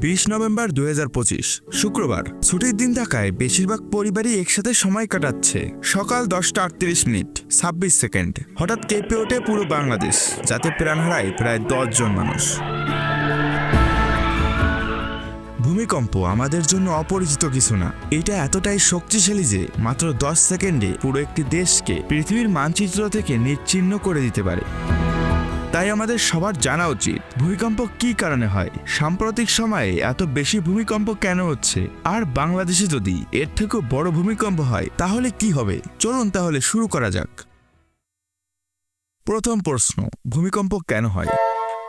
বিশ নভেম্বর দু হাজার পঁচিশ, শুক্রবার। ছুটির দিন থাকায় বেশিরভাগ পরিবারই একসাথে সময় কাটাচ্ছে। সকাল দশটা আটত্রিশ মিনিট, ছাব্বিশ সেকেন্ড। হঠাৎ কেঁপে ওঠে পুরো বাংলাদেশ, যাতে প্রাণ হারায় প্রায় জন মানুষ। ভূমিকম্প আমাদের জন্য অপরিচিত কিছু না। এটা এতটাই শক্তিশালী যে মাত্র দশ সেকেন্ডে পুরো একটি দেশকে পৃথিবীর মানচিত্র থেকে নিচ্ছিন্ন করে দিতে পারে। তাই আমাদের সবার জানা উচিত ভূমিকম্প কি কারণে হয়। সাম্প্রতিক সময়ে এত বেশি ভূমিকম্প কেন হচ্ছে? আর বাংলাদেশে যদি এর থেকেও বড় ভূমিকম্প হয়, তাহলে কি হবে? চলুন তাহলে শুরু করা যাক। প্রথম প্রশ্ন, ভূমিকম্প কেন হয়?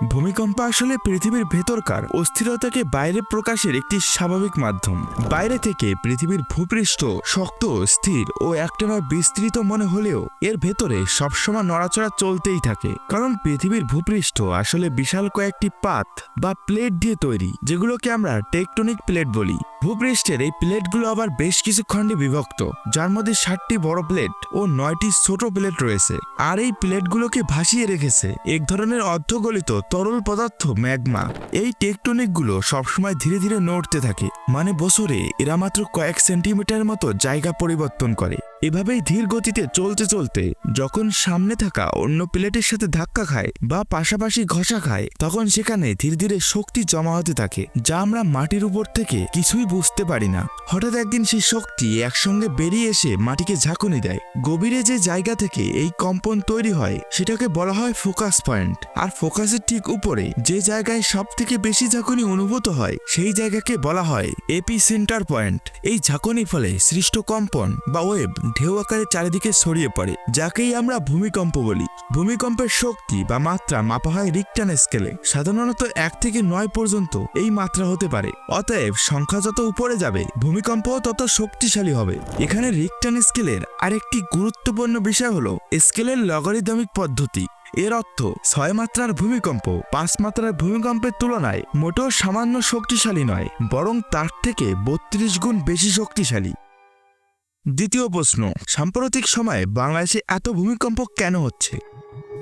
ভূমিকম্প আসলে পৃথিবীর ভেতরকার অস্থিরতাকে বাইরে প্রকাশের একটি স্বাভাবিক মাধ্যম। বাইরে থেকে পৃথিবীর ভূপৃষ্ঠ, শক্ত, স্থির ও একটানা বিস্তৃত মনে হলেও এর ভেতরে সবসময় নড়াচড়া চলতেই থাকে। কারণ পৃথিবীর ভূপৃষ্ঠ আসলে বিশাল কয়েকটি পাত বা প্লেট দিয়ে তৈরি, যেগুলোকে আমরা টেকটনিক প্লেট বলি। ভূপৃষ্ঠের এই প্লেটগুলো আবার বেশ কিছু খণ্ডে বিভক্ত, যার মধ্যে ষাটটি বড় প্লেট ও নয়টি ছোট প্লেট রয়েছে। আর এই প্লেটগুলোকে ভাসিয়ে রেখেছে এক ধরনের অর্ধগলিত তরল পদার্থ ম্যাগমা। এই টেকটনিকগুলো সবসময় ধীরে ধীরে নড়তে থাকে মানে বছরে এরা মাত্র কয়েক সেন্টিমিটার মতো জায়গা পরিবর্তন করে। এভাবেই ধীর গতিতে চলতে চলতে, যখন সামনে থাকা অন্য প্লেটের সাথে ধাক্কা খায় বা পাশাপাশি ঘষা খায়, তখন সেখানে ধীরে ধীরে শক্তি জমা হতে থাকে, যা আমরা মাটির উপর থেকে কিছুই বুঝতে পারি না। হঠাৎ একদিন সেই শক্তি একসঙ্গে বেরিয়ে এসে মাটিকে ঝাঁকুনি দেয়। গভীরে যে জায়গা থেকে এই কম্পন তৈরি হয়, সেটাকে বলা হয় ফোকাস পয়েন্ট। আর ফোকাসের ঠিক উপরে যে জায়গায় সব থেকে বেশি ঝাঁকুনি অনুভূত হয়, সেই জায়গাকে বলা হয় এপি সেন্টার পয়েন্ট। এই ঝাঁকুনি ফলে সৃষ্ট কম্পন বা ওয়েব ঢেউ আকারে চারিদিকে ছড়িয়ে পড়ে, যাকেই আমরা ভূমিকম্প বলি। ভূমিকম্পের শক্তি বা মাত্রা মাপা হয় রিকটান স্কেলে। সাধারণত এক থেকে নয় পর্যন্ত এই মাত্রা হতে পারে। অতএব সংখ্যা যত উপরে যাবে ভূমিকম্প তত শক্তিশালী হবে। এখানে রিকটান স্কেলের আরেকটি গুরুত্বপূর্ণ বিষয় হলো স্কেলের লগারিদমিক পদ্ধতি। এর অর্থ ছয় মাত্রার ভূমিকম্প, পাঁচ মাত্রার ভূমিকম্পের তুলনায় মোটেও সামান্য শক্তিশালী নয়, বরং তার থেকে বত্রিশ গুণ বেশি শক্তিশালী। দ্বিতীয় প্রশ্ন সাম্প্রতিক সময়ে বাংলাদেশে এত ভূমিকম্প কেন হচ্ছে?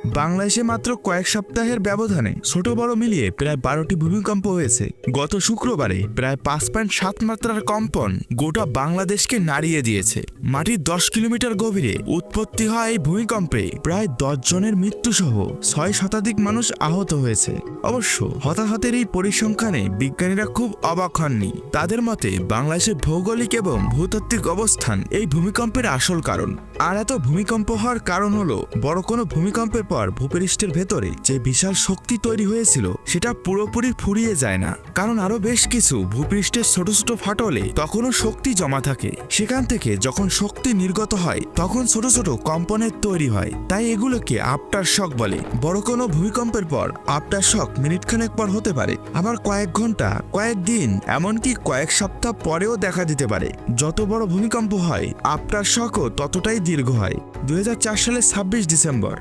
বাংলাদেশে মাত্র কয়েক সপ্তাহের ব্যবধানে ছোট বড় মিলিয়ে প্রায় বারোটি ভূমিকম্প হয়েছে। গত শুক্রবারে প্রায় পাঁচ পয়েন্ট সাত মাত্রার কম্পন গোটা বাংলাদেশকে নাড়িয়ে দিয়েছে। মাটির দশ কিলোমিটার গভীরে উৎপত্তি হয় এই ভূমিকম্পে প্রায় দশ জনের মৃত্যুসহ ছয় শতাধিক মানুষ আহত হয়েছে। অবশ্য হতাহতের এই পরিসংখ্যানে বিজ্ঞানীরা খুব অবাক হননি। তাদের মতে বাংলাদেশের ভৌগোলিক এবং ভূতাত্ত্বিক অবস্থান এই ভূমিকম্পের আসল কারণ। আর এত ভূমিকম্প হওয়ার কারণ হলো বড় কোনো ভূমিকম্পের পর ভূপৃষ্ঠের ভেতরে যে বিশাল শক্তি তৈরি হয়েছিল, সেটা পুরোপুরি ফুরিয়ে যায় না। কারণ আরও বেশ কিছু ভূপৃষ্ঠের ছোট ছোট ফাটলে তখনও শক্তি জমা থাকে। সেখান থেকে যখন শক্তি নির্গত হয়, তখন ছোট ছোট কম্পনের তৈরি হয়। তাই এগুলোকে আফটার শক বলে। বড় কোনো ভূমিকম্পের পর আফটার শক মিনিটখানেক পর হতে পারে। আবার কয়েক ঘণ্টা, কয়েক দিন, এমনকি কয়েক সপ্তাহ পরেও দেখা দিতে পারে। যত বড় ভূমিকম্প হয় আফটার শকও ততটাই দীর্ঘ হয়। দুই সালের ছাব্বিশ ডিসেম্বর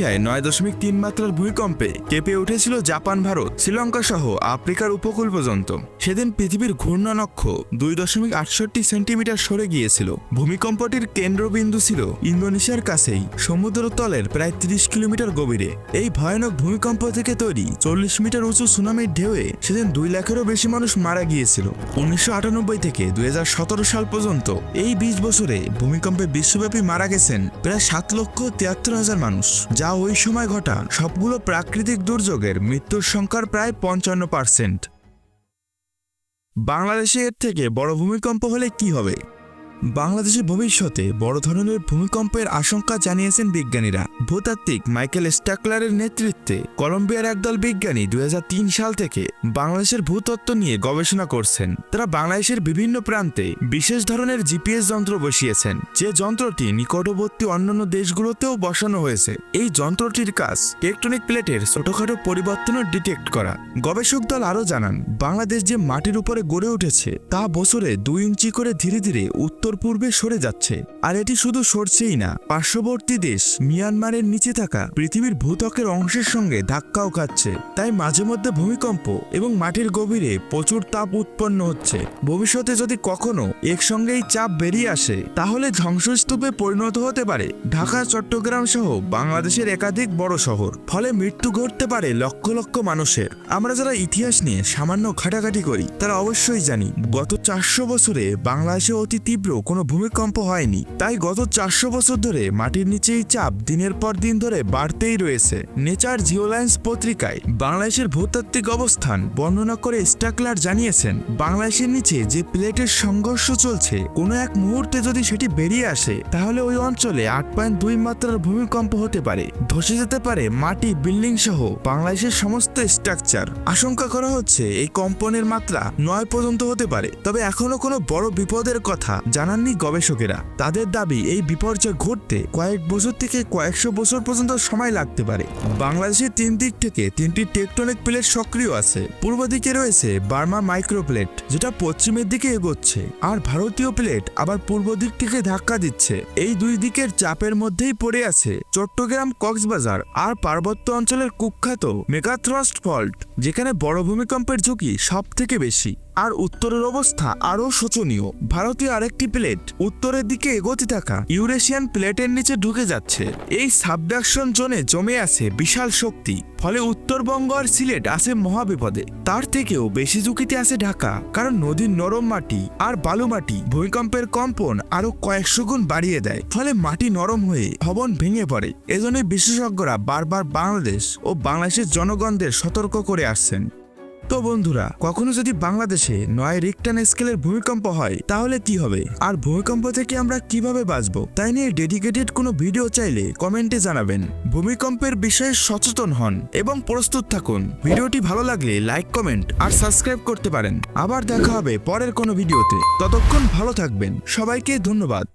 ইন্দোনেশিয়ায় নয় দশমিক তিন মাত্রার ভূমিকম্পে কেঁপে উঠেছিল জাপান, ভারত, শ্রীলঙ্কা সহ আফ্রিকার উপকূল পর্যন্ত। সেদিন পৃথিবীর ঘূর্ণনক্ষ দুই দশমিক আটষট্টি সেন্টিমিটার সরে গিয়েছিল। ভূমিকম্পটির কেন্দ্রবিন্দু ছিল ইন্দোনেশিয়ার কাছেই, সমুদ্র তলের প্রায় তিরিশ কিলোমিটার গভীরে। এই ভয়ানক ভূমিকম্প থেকে তৈরি চল্লিশ মিটার উঁচু সুনামির ঢেউয়ে সেদিন দুই লাখেরও বেশি মানুষ মারা গিয়েছিল। উনিশশো আটানব্বই থেকে দুই হাজার সতেরো সাল পর্যন্ত এই বিশ বছরে ভূমিকম্পে বিশ্বব্যাপী মারা গেছেন প্রায় সাত লক্ষ তিয়াত্তর হাজার মানুষ, যা ওই সময় ঘটা সবগুলো প্রাকৃতিক দুর্যোগের মৃত্যুর সংখ্যার প্রায় পঞ্চান্ন পার্সেন্ট বাংলাদেশে এর থেকে বড় ভূমিকম্প হলে কি হবে? বাংলাদেশের ভবিষ্যতে বড় ধরনের ভূমিকম্পের আশঙ্কা জানিয়েছেন বিজ্ঞানীরা। ভূতাত্ত্বিক মাইকেল স্ট্যাকলারের নেতৃত্বে কলম্বিয়ার একদল বিজ্ঞানী দুই হাজার তিন সাল থেকে বাংলাদেশের ভূতত্ত্ব নিয়ে গবেষণা করছেন। তারা বাংলাদেশের বিভিন্ন প্রান্তে বিশেষ ধরনের জিপিএস যন্ত্র বসিয়েছেন, যে যন্ত্রটি নিকটবর্তী অন্যান্য দেশগুলোতেও বসানো হয়েছে। এই যন্ত্রটির কাজ টেকটনিক প্লেটের ছোটখাটো পরিবর্তনও ডিটেক্ট করা। গবেষক দল আরও জানান, বাংলাদেশ যে মাটির উপরে গড়ে উঠেছে, তা বছরে দুই ইঞ্চি করে ধীরে ধীরে উত্তর উত্তর পূর্বে সরে যাচ্ছে। আর এটি শুধু সরছেই না, পার্শ্ববর্তী দেশ মিয়ানমারের নিচে থাকা পৃথিবীর ভূত্বকের অংশের সঙ্গে ধাক্কাও খাচ্ছে। তাই মাঝে মধ্যে ভূমিকম্প এবং মাটির গভীরে প্রচুর তাপ উৎপন্ন হচ্ছে। ভবিষ্যতে যদি কখনো একসঙ্গে এই চাপ বেরিয়ে আসে, তাহলে ধ্বংসস্তূপে পরিণত হতে পারে ঢাকা, চট্টগ্রাম সহ বাংলাদেশের একাধিক বড় শহর। ফলে মৃত্যু ঘটতে পারে লক্ষ লক্ষ মানুষের। আমরা যারা ইতিহাস নিয়ে সামান্য ঘাটাঘাটি করি, তারা অবশ্যই জানি, গত চারশো বছরে বাংলাদেশে অতি তীব্র কোনো ভূমিকম্প হয়নি। তাই গত চারশো বছর ধরে মাটির নিচে এই চাপ দিনের পর দিন ধরে বাড়তেই রয়েছে। নেচার জিওলাইন্স পত্রিকায় বাংলাদেশের ভূতাত্ত্বিক অবস্থান বর্ণনা করে স্টাকলার জানিয়েছেন, বাংলাদেশের নিচে যে প্লেটের সংঘর্ষ চলছে, কোনো এক মুহূর্তে যদি সেটি বেরিয়ে আসে, তাহলে ওই অঞ্চলে আট পয়েন্ট দুই মাত্রার ভূমিকম্প হতে পারে। ধসে যেতে পারে মাটি, বিল্ডিং সহ বাংলাদেশের সমস্ত স্ট্রাকচার। আশঙ্কা করা হচ্ছে এই কম্পনের মাত্রা নয় পর্যন্ত হতে পারে। তবে এখনও কোনো বড় বিপদের কথা জানাননি গবেষকেরা। তাদের দাবি, এই বিপর্যয় ঘটতে কয়েক বছর থেকে কয়েকশো বছর পর্যন্ত সময় লাগতে পারে। বাংলাদেশের তিন দিক থেকে তিনটি টেকটনিক প্লেট সক্রিয় আছে। পূর্ব দিকে রয়েছে বার্মা মাইক্রোপ্লেট, যেটা পশ্চিমের দিকে এগোচ্ছে। আর ভারতীয় প্লেট আবার পূর্ব দিক থেকে ধাক্কা দিচ্ছে। এই দুই দিকের চাপের মধ্যেই পড়ে আছে চট্টগ্রাম কক্সবাজার আর পার্বত্য অঞ্চলের কুখ্যাত মেগাথ্রস্ট ফল্ট, যেখানে বড় ভূমিকম্পের ঝুঁকি সব থেকে বেশি। আর উত্তরের অবস্থা আরও শোচনীয়। ভারতীয় আরেকটি প্লেট। উত্তরের দিকে এগোতে থাকা ইউরেশিয়ান প্লেটের নিচে ঢুকে যাচ্ছে। এই সাবডাকশন জোনে জমে আছে বিশাল শক্তি। ফলে উত্তরবঙ্গ আর সিলেট আছে মহাবিপদে। তার থেকেও বেশি ঝুঁকিতে আছে ঢাকা। কারণ নদীর নরম মাটি আর বালু মাটি ভূমিকম্পের কম্পন আরও কয়েকশো গুণ বাড়িয়ে দেয়। ফলে মাটি নরম হয়ে ভবন ভেঙে পড়ে। এজন্য বিশেষজ্ঞরা বারবার বাংলাদেশ ও বাংলাদেশের জনগণদের সতর্ক করে আসছেন। তো বন্ধুরা, কখনো যদি বাংলাদেশে নয় রিক্টান স্কেলের ভূমিকম্প হয়, তাহলে কি হবে? আর ভূমিকম্প থেকে আমরা কীভাবে বাঁচব? তাই নিয়ে ডেডিকেটেড কোনো ভিডিও চাইলে কমেন্টে জানাবেন। ভূমিকম্পের বিষয়ে সচেতন হন এবং প্রস্তুত থাকুন। ভিডিওটি ভালো লাগলে লাইক কমেন্ট আর সাবস্ক্রাইব করতে পারেন। আবার দেখা হবে পরের কোনো ভিডিওতে ততক্ষণ ভালো থাকবেন। সবাইকে ধন্যবাদ।